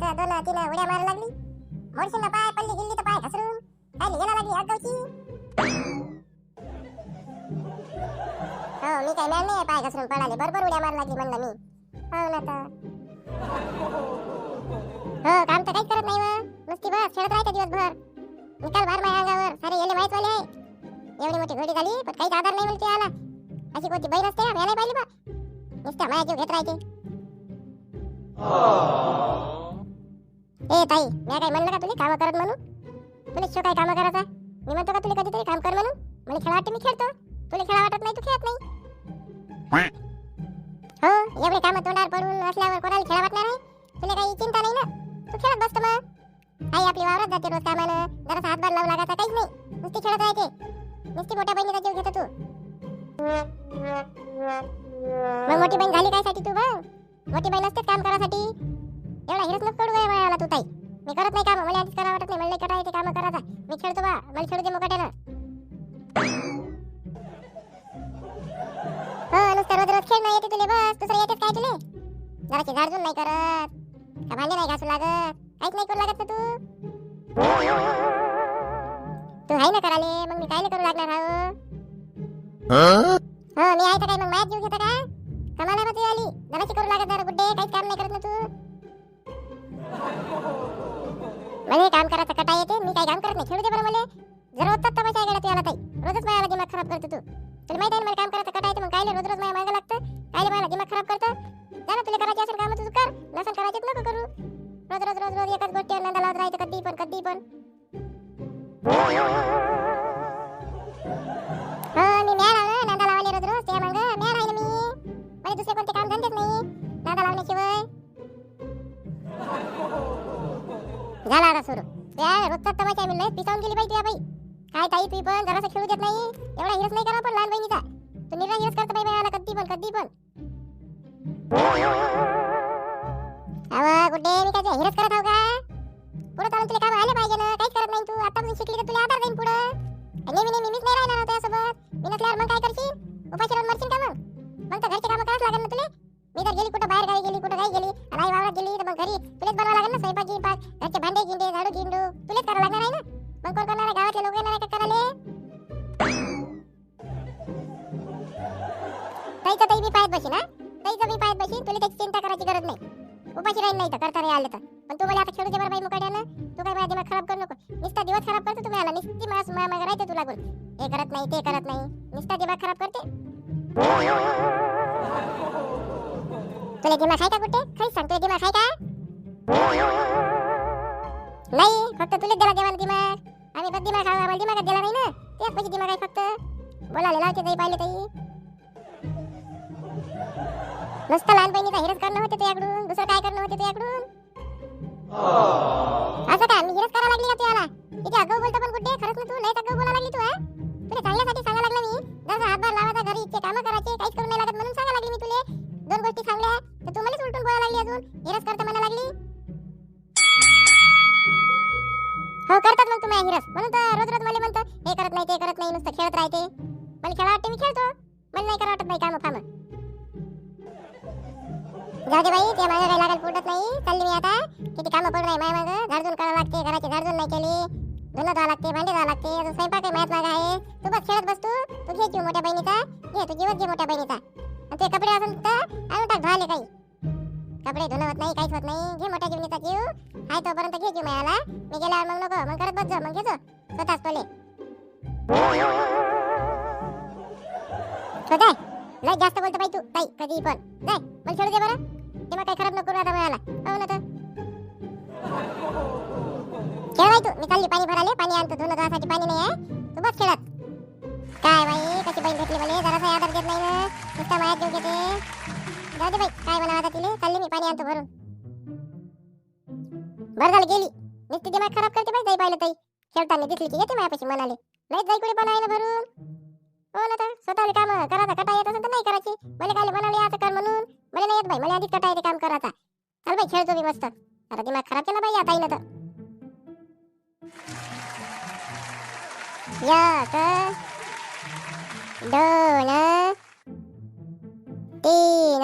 तिनं उड्या मारायला लागली. मोडशील पाय पडली गेली तर पाय घसरून. काय लिहायला लागली आगावची हो मी काय मॅन नाही पाय घसरून पडाले बरोबर उड्या मारायला लागली म्हणलं मी. हो ना तर. हो काम तर काहीच करत नाही वा. नुसती बस खेळत राहते दिवसभर. निकाल भर माझ्या अंगावर. सारे येले माहीत वाले आहे एवढी मोठी घोडी झाली पण काहीच आधार नाही म्हणते आला अशी कोणती बहीण असते का मी नाही पाहिली बा. नुसत्या माझ्या जीव घेत राहते. ए ताई. मी काय म्हणलं का तुला? काम करत म्हणून? तुला शो काय काम करायचा मी म्हणतो का तुला कधीतरी काम कर म्हणून? मला खेळा वाटते मी खेळतो. तुला खेळा वाटत नाही तू खेळत नाही. हो एवढे काम तोंडावर पडून असल्यावर कोणाला खेळा वाटणार आहे? तुला काही चिंता नाही ना? तू खेळत बसतो मग. आई आपली वावरात जाते रोज कामानं. जरासा हातभार लावू लागायचा काहीच नाही. नुसती खेळत राहते. नुसती मोठ्या बहिणीचा जीव घेतो तू. मग मोठी बहीण झाली काय साठी तू बघ मोठी बहीण असते काम करासाठी एवढा हिरस नको करू गया मला तू ताई. मी करत नाही काम मला आधीच करा वाटत नाही. मला कटा येते काम करायचा मी खेळतो बा मला खेळू दे मुकाट्यानं. हो नुसतं रोज रोज खेळ नाही येते तुले बस. दुसरं येतेच काय तुले? जरा की झाडझूड नाही करत. का भांडे नाही घासू लागत? काहीच नाही करू लागत ना तू? तू आहे ना कराले मग मी काय करू लागणार हा हो मी आहे तर काय मग माझ्यात जीव घेता का? कमाला मग तू आली. जराशी करू लागत जरा गुड्डे काहीच काम नाही करत ना तू? मला काम करायचं कटा येते मी काही काम करत नाही. खेळू दे बरं मला. जर रोजचा तमाशा आहे तू याला ताई. रोजच माझ्या दिमाग खराब करतो तू. तुला माहिती आहे मला काम करायचं कटा येते मग काय रोज रोज माझ्या मागं लागतं? काय मला दिमाग खराब करतं? जा ना तुला करायची असेल काम तू कर. नसेल करायचे नको करू. रोज रोज रोज रोज एकाच गोष्टीवर नंदा लावत राहायचं कधी पण कधी पण. झाला आता सुरू. त्या रोजचा तमाशा मी लय पिसावून गेली पाहिजे बाई. काय ताई तुम्ही पण जरासा खेळू देत नाही? एवढा हिरस नाही करा पण लहान बहिणीचा. तू निरा हिरस करतो बाई मला कधी पण कधी पण. अव गुड्डे मी काय हिरस करत आहो का? पुढे चालून तुला काम आले पाहिजे ना. काहीच करत नाही तू. आतापासून शिकली तर तुला आधार देईन पुढे. नेहमी नेहमी मीच नाही राहणार होत्या सोबत मी नसल्यावर मग काय करशील? उपाशी राहून मरशील का मग? मग तर घरचे कामं करावंच लागेल ना तुला. मी तर गेली कुठं? बाहेर गावी गेली कुठं काही गेली. आणि आई वावरात गेली तर मग घरी तुलाच बनवावं लागेल ना? स्वयंपाक गिंपाक घरचे भांडे गिंडे झाडू झिंडू. तुलेच करावं लागणार आहे ना? मग कोण करणार आहे? गावातले लोक येणार आहे का करायला? ताईचा ताई मी पाहत बशी हा. ताईचा मी पाहत बशी तुला त्याची चिंता करायची गरज नाही. उपाशी राहील नाही तर करता नाही आलं तर. पण तू मला आता खेळू दे बरं बाई मुकाड्यानं तू काय माझा दिमाग खराब करू नको. निस्ता दिवस खराब करतो तुम्ही आला निस्ती मास माग राहते तुला लागून हे करत नाही ते करत नाही. निस्ता दिमाग खराब करते. तुला दिमाग आहे का कुठे? खरीच सांग तुला दिमाग आहे का? नाही फक्त तुला दिला देवाला दिमाग. आम्ही पण दिमाग खावा आम्हाला दिमागात दिला नाही ना. तेच पैसे दिमाग आहे फक्त. बोलायला लावते ताई पाहिले ताई. नुसतं लहान हिरस करणं होते तुझ्याकडून. दुसरं काय करणं होते तुझ्याकडून? असं काय? मी हिरस करायला लागली का तुला? इथे अगाऊ बोलतो पण कुठे? खरंच ना तू? नाही अगाऊ बोलायला लागली तू हा? तुला चांगल्यासाठी सांगा लागला मी. जसं हातभार लावायचा घरी इथे कामं करायचे काहीच करून नाही लागत म्हणून सांगा लागली मी तुले. दोन गोष्टी सांगल्या हो करतात मग तुम्ही हिरस म्हणून तर रोज रोज मला म्हणतं हे करत नाही ते करत नाही नुसतं खेळत राहते. मला खेळा वाटते मी खेळतो. मला नाही करा वाटत नाही कामं फामं. जाऊ दे बाई ते माझं काही लागायला पुरत नाही. चालली मी आता. किती कामं पडू नाही माझ्या मागं. झाडझूड करावं लागते घराची झाडझूड नाही केली. धुणं धुवा लागते भांडे धुवा लागते. अजून स्वयंपाक आहे माझ्यात मागं आहे. तू बस खेळत बस तू. तू घे जीव मोठ्या बहिणीचा. घे तू जीवच घे मोठ्या बहिणीचा. आणि ते कपडे असून तर आणून टाक धुवाले काही. कपडे धुणं होत नाही काहीच होत नाही. घे मोठ्या जीवनीचा जीव. आहे तोपर्यंत घे जीव मिळाला मी गेल्यावर मग नको. मग करत बस जा. मग घेतो. स्वतःच तोले तो हो, जाय. लय जास्त बोलतो बाई तू. ताई कधी पण. जाय. पण सोडू दे बरं. ते मग काही खराब नको करू आता मिळाला हो ना तर खेळ बाई तू. मी चालली पाणी भराले. पाणी आणतो धुणं धुवासाठी पाणी नाही आहे. तू बस खेळत. काय बाई कशी बहीण भेटली मला? जरासा आदर देत नाही ना. नुसता मायात देऊ घेते. जाऊ दे बाई काय म्हणा आता तिले? चालली मी पाणी आणतो भरून. बरं झालं गेली. नुसती दिमाग खराब करते बाई जाई पाहिलं ताई. खेळताना दिसली की येते माझ्यापाशी म्हणाले नाही जाई कुठे पण भरून. हो ना तर स्वतःला काम करायचा कटा येत असेल तर नाही करायची. मला काय म्हणाले असं कर म्हणून. मला नाही येत बाई मला आधी कटा येते काम करायचा. चल बाई खेळतो मी मस्त. आता दिमाग खराब केला बाई आता येईन तर. एक दोन तीन.